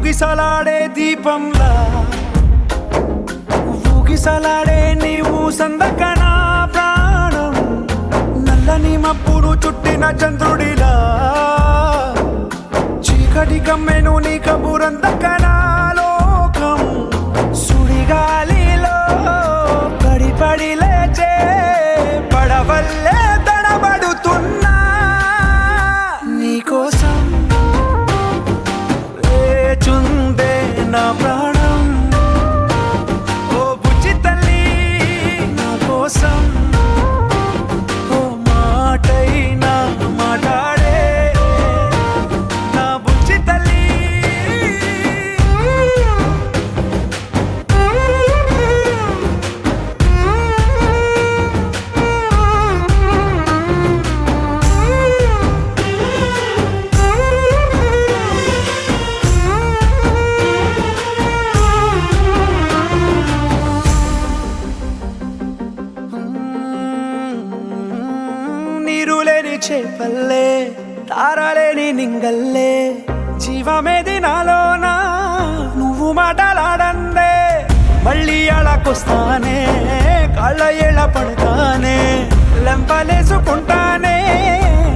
ఊగిసలాడే దీపంలా. ఊగిసలాడే నీవు సందకనా ప్రాణం. నల్లని మప్పును చుట్టిన చంద్రుడిలా. చీకటి కమ్మెను నీ కబురందకనా లోకం. సుడిగాలిలో పడి పడి లేచే పడవల్లే na pra చేపల్లే తారలేని నింగల్లే. జీవమేది నాలోనా నువ్వు మాటలాడందే. మళ్ళీ అళకొస్తానే కళ్ళ ఎళ పడతానే. లెంపలేసుకుంటానే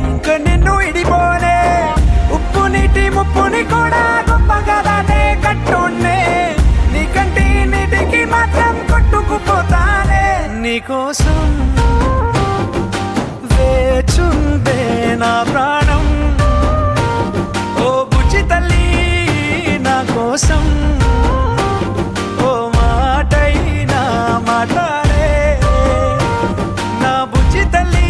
ఇంక నిన్ను ఇడిపోనే ఉప్పు నీటి ముప్పుని కూడా గొప్పగా దాటే నీ కంటి నీటికి మాత్రం కొట్టుకుపోతానే. నీకోసం చుందే నా ప్రాణం. ఓ బుజ్జి తల్లి నా కోసం. ఓ మాటైనా మాట్లాడే నా బుజ్జి తల్లి